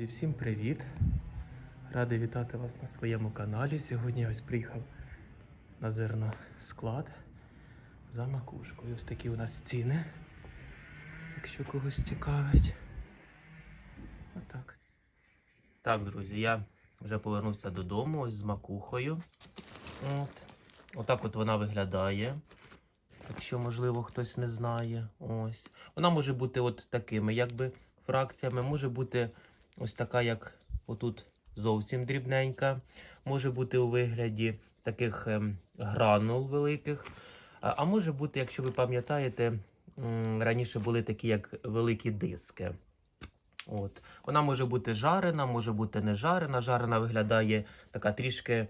Друзі, всім привіт! Радий вітати вас на своєму каналі. Сьогодні я ось приїхав на зерносклад за макушкою. Ось такі у нас ціни, якщо когось цікавить. Отак. Так, друзі, я вже повернувся додому ось з макухою. От. Отак от вона виглядає. Якщо, можливо, хтось не знає. Ось. Вона може бути от такими, якби фракціями, може бути ось така, як отут зовсім дрібненька, може бути у вигляді таких ем, гранул великих. А, може бути, якщо ви пам'ятаєте, раніше були такі, як великі диски. От. Вона може бути жарена, може бути не жарена. Жарена виглядає така трішки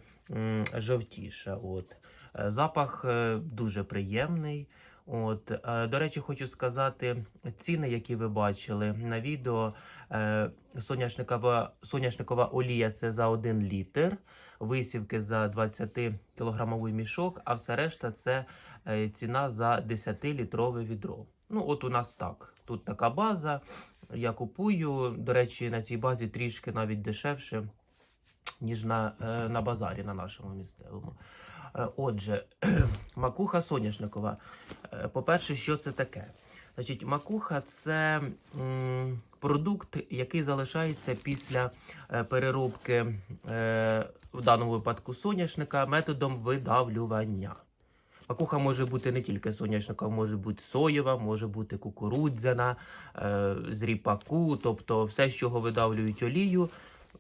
жовтіша. От. Е, Запах е, дуже приємний. От, е, до речі, хочу сказати, ціни, які ви бачили на відео, е, соняшникова, соняшникова олія це за 1 літр, висівки за 20 кілограмовий мішок, а все решта це е, ціна за 10-літрове відро. Ну, от у нас так. Тут така база. Я купую. До речі, на цій базі трішки навіть дешевше, ніж на, на базарі на нашому місцевому. Е, Отже, макуха соняшникова. Е, По-перше, що це таке? Значить, макуха це продукт, який залишається після е, переробки, в даному випадку соняшника, методом видавлювання. Макуха може бути не тільки соняшника, може бути соєва, може бути кукурудзяна, е, з ріпаку, тобто все, з чого видавлюють олію,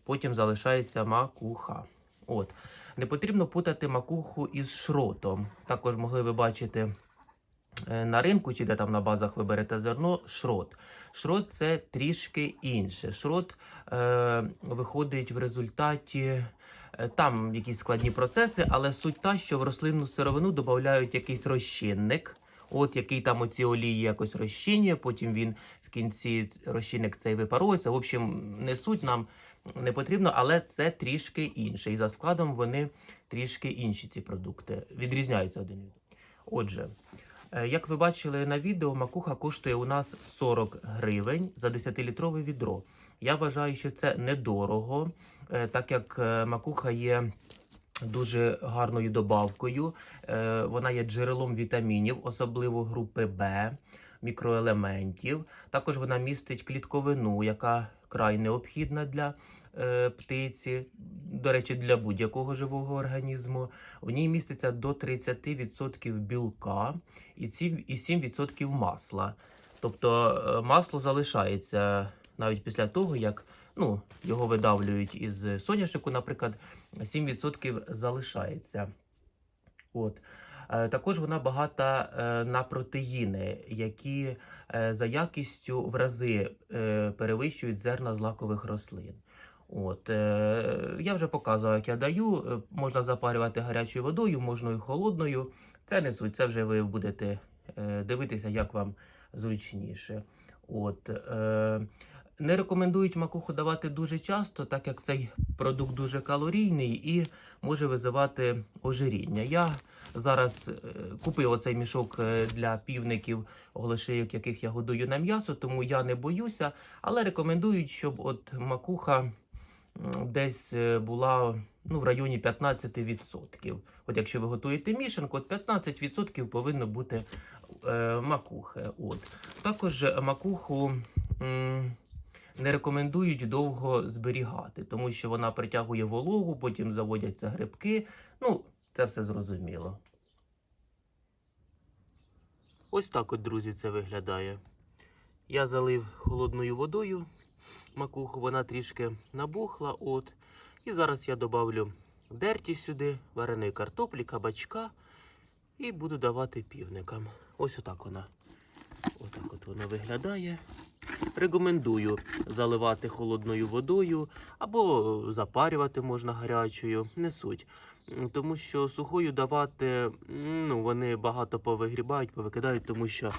потім залишається макуха. От. Не потрібно путати макуху із шротом. Також могли ви бачити е, на ринку, чи де там на базах ви берете зерно, шрот. Шрот це трішки інше. Шрот е, виходить в результаті. е, Там якісь складні процеси, але суть та, що в рослинну сировину додають якийсь розчинник, от який там оці олії якось розчинює, потім він в кінці розчинник цей випарується. В общем, не суть нам не потрібно, але це трішки інше. І за складом вони трішки інші ці продукти відрізняються один від. Отже, е, як ви бачили на відео, макуха коштує у нас 40 гривень за 10-літрове відро. Я вважаю, що це недорого, е, так як е, макуха є. Дуже гарною добавкою. Вона є джерелом вітамінів, особливо групи Б, мікроелементів. Також вона містить клітковину, яка край необхідна для е, птиці, до речі, для будь-якого живого організму. В ній міститься до 30% білка і 7% масла. Тобто е, масло залишається навіть після того, як ну, його видавлюють із соняшнику, наприклад, 7% залишається. От. Е, Також вона багата е, на протеїни, які е, за якістю в рази перевищують зерна злакових рослин. От, я вже показував, як я даю. Можна запарювати гарячою водою, можна і холодною. Це не суть, це вже ви будете дивитися, як вам зручніше. От, не рекомендують макуху давати дуже часто, так як цей продукт дуже калорійний і може визивати ожиріння. Я зараз е, купив оцей мішок е, для півників, оглашейок, яких я годую на м'ясо, тому я не боюся, але рекомендують, щоб от макуха десь е, була ну, в районі 15%. От якщо ви готуєте мішанку, от 15% повинно бути е, макухи. От. Також макуху. м, не рекомендують довго зберігати, тому що вона притягує вологу, потім заводяться грибки. Ну, це все зрозуміло. Ось так от, друзі, це виглядає. Я залив холодною водою макуху, вона трішки набухла. от. І зараз я добавлю дерті сюди, вареної картоплі, кабачка і буду давати півникам. Ось отак вона. Отак от вона виглядає. Рекомендую заливати холодною водою або запарювати можна гарячою, не суть. Тому що сухою давати, ну, вони багато повигрібають, повикидають, тому що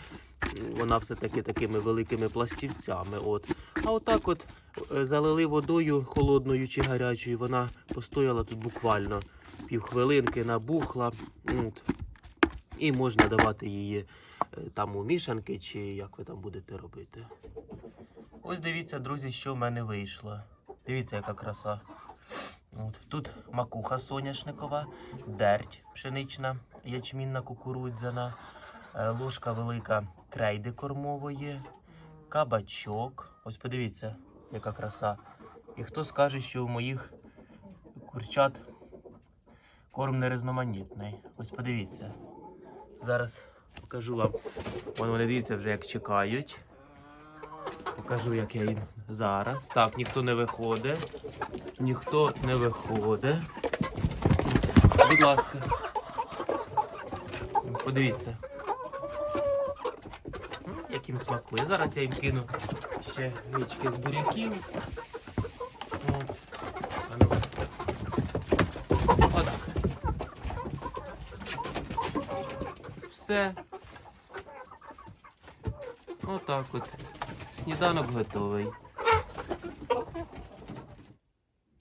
вона все-таки такими великими пластівцями. От. А отак от е, залили водою холодною чи гарячою, вона постояла тут буквально півхвилинки, набухла. От. І можна давати її е, там у мішанки, чи як ви там будете робити. Ось дивіться, друзі, що в мене вийшло. Дивіться, яка краса. От. Тут макуха соняшникова, дерть пшенична, ячмінна кукурудзяна, е, ложка велика крейди кормової, кабачок. Ось подивіться, яка краса. І хто скаже, що у моїх курчат корм не різноманітний. Ось подивіться. Зараз покажу вам. Вон вони дивіться вже як чекають. Покажу, як я їм зараз. Так, ніхто не виходить. Ніхто не виходить. Будь ласка. Подивіться. Як їм смакує. Зараз я їм кину ще гречки з буряків. От. А ну. Отак. Все. Отак от. Сніданок готовий.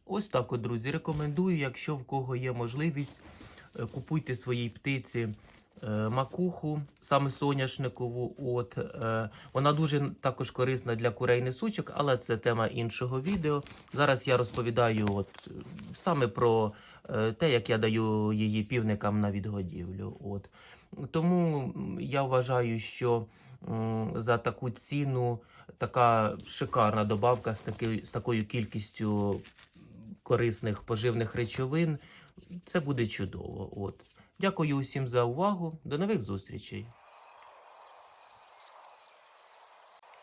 Ось так от, друзі. Рекомендую, якщо в кого є можливість, е, купуйте своїй птиці е, макуху, саме соняшникову. От, е, вона дуже також корисна для курей несучок, але це тема іншого відео. Зараз я розповідаю от, саме про те, як я даю її півникам на відгодівлю. От. Тому я вважаю, що за таку ціну така шикарна добавка з, таки, з такою кількістю корисних поживних речовин. Це буде чудово. От. Дякую усім за увагу. До нових зустрічей.